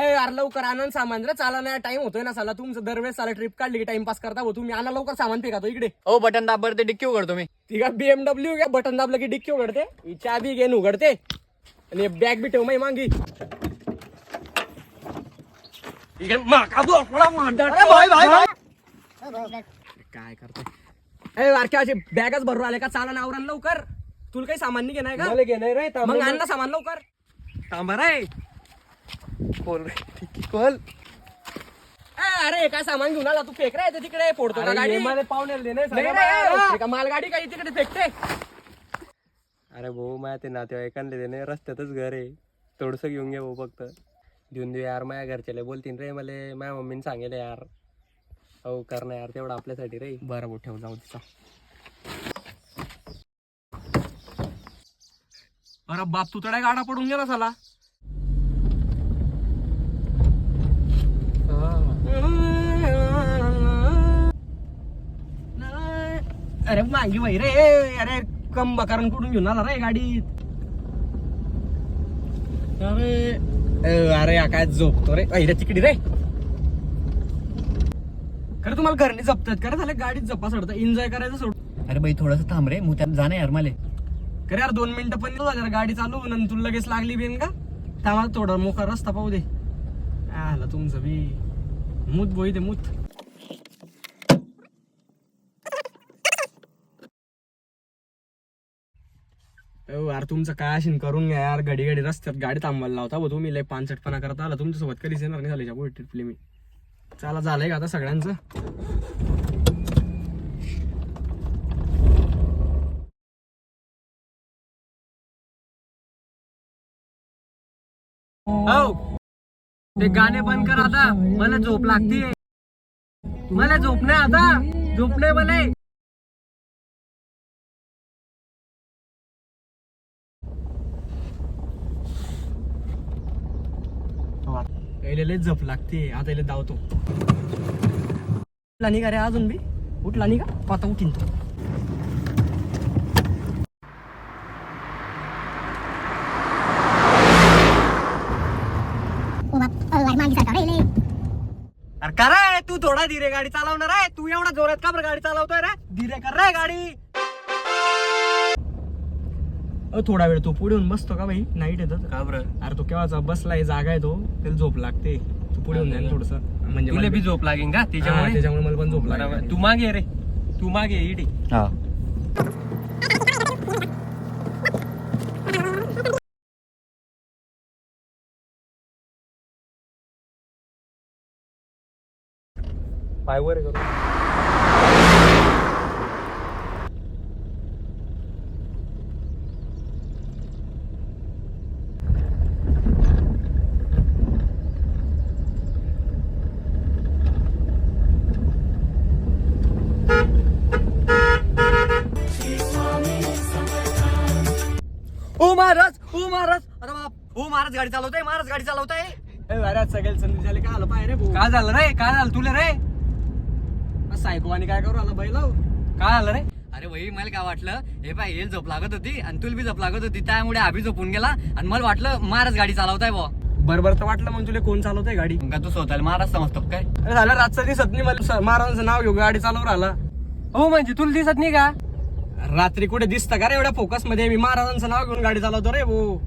ए यार लवकर आनंद सामान. रे चाला नाही टाइम होतोय ना साला. तुमचं दरवेळेस साला ट्रिप काढली की टाइमपास करता हो तुम्ही. आणा लवकर सामान फेका तो इकडे. ओ बटन दाबवर ते डिक्की उघडतो मी. ती का बीएमडब्ल्यू घ्या बटन दाबलं की डिक्की उघडते. ही चाबी घेऊन उघडते. आणि बॅग बी ठेव माही मांगी. इकडे माका बोकडा मांडा. काय करतोय? ए वारक्याची बॅगच भरून आले का? चाला ना आवरण लवकर. तुला काही सामान नाही घेणार का? घेणार रे मग आण ना सामान लवकर. थांबा रे. बोल रे? ठीक बोल ए, अरे काय सामान घेऊन आला? तू फेक रे ते तिकडे फोडतो का गाडी. मला पाहुण्याला दे नाही का मालगाडी काही तिकडे फेकते. अरे भाऊ माझ्या ते नातेवाईकांना देणे रस्त्यातच घर आहे. थोडस घेऊन घे भाऊ फक्त. देऊन देऊ यार माझ्या घरच्याला बोलतीन रे मला माझ्या मम्मीने सांगेल यार. हो कर ना यार तेवढं आपल्यासाठी रे. बरं भाऊ ठेव जाऊ तिचा अरे बाप तू तडा गाडा पडून गेला साला. अरे मागे बाई रे. अरे कम बकारण कुठून घेऊन आला रे गाडीत? अरे अरे हा काय झोपतो रे? अरे तिकडे रे. खरं तुम्हाला घरने जपतात खरं झालं गाडीत जपा सोडतं एन्जॉय करायचं सोड. अरे बाई थोडस थांब रे मुत्यात जाणे यार मला. खरं यार दोन मिनिटं पण झालं रे गाडी चालू नंतर तुला लगेच लागली बिन का? थांबा थोडा मोका रस्ता पाहू दे. आला तुमचं बी. मूत बोई दे मूत. यार तुमचं काय असेल करून घ्या यार घडी घडी रस्त्यात गाडी थांबायला लावता बघ तुम्ही लय पानसटपणा करता आला तुमच्यासोबत कधीच येणार नाही झाली पुढे ट्रिपली मी चला झालंय का आता सगळ्यांचं? हो ते गाणे बंद कर आता मला झोप लागतीये. मला झोप नाही आता झोप नाही मला. यायला लय जप लागते. आता याला धावतो. उठला नाही का रे अजून बी. उठला नाही का आता उठीन तो. अरे का रे तू थोडा धीरे गाडी चालवणार आहे. तू एवढा जोरात का बरं गाडी चालवतोय रे? धीरे कर रे गाडी. अ, थोडा वेळ तो पुढे येऊन बसतो का भाई नाईट येतात का बरं? अरे तो केव्हाचा बसलाय जागा आहे तो. त्याला झोप लागते. तू पुढे येऊन जाईल थोडस. म्हणजे तुला मला बी झोप लागेल का? हा, त्याच्यामुळे? त्याच्यामुळे मला पण झोप बरोबर. लागते तू मागे रे. तू मागे इडी. हा. पायवर करू महाराज ओ महाराज. अरे बाप ओ महाराज गाडी चालवताय महाराज गाडी चालवताय. अरे सगळे संधी झाले का आलं पाय रे भाऊ? काय झालं रे? काय झालं तुला रे? सायको आणि काय करू आला बैला काय झालं रे? अरे भाई मला काय वाटलं हे पाय हे झोप लागत होती आणि तुला बी झोप लागत होती त्यामुळे अभि झोपून गेला आणि मला वाटलं महाराज गाडी चालवताय बा बरोबर तर वाटलं मग तुला कोण चालवतंय गाडी? का तू स्वतःला महाराज समजतो काय? अरे झालं रातचं दिसत नाही मला स- महाराजांचं नाव घेऊ गाडी चालवून राहिला. हो म्हणजे तुला दिसत नाही का? रात्री कुठे दिसतं का रे एवढ्या फोकसमध्ये? मी महाराजांचं नाव घेऊन गाडी चालवतो रे भाऊ.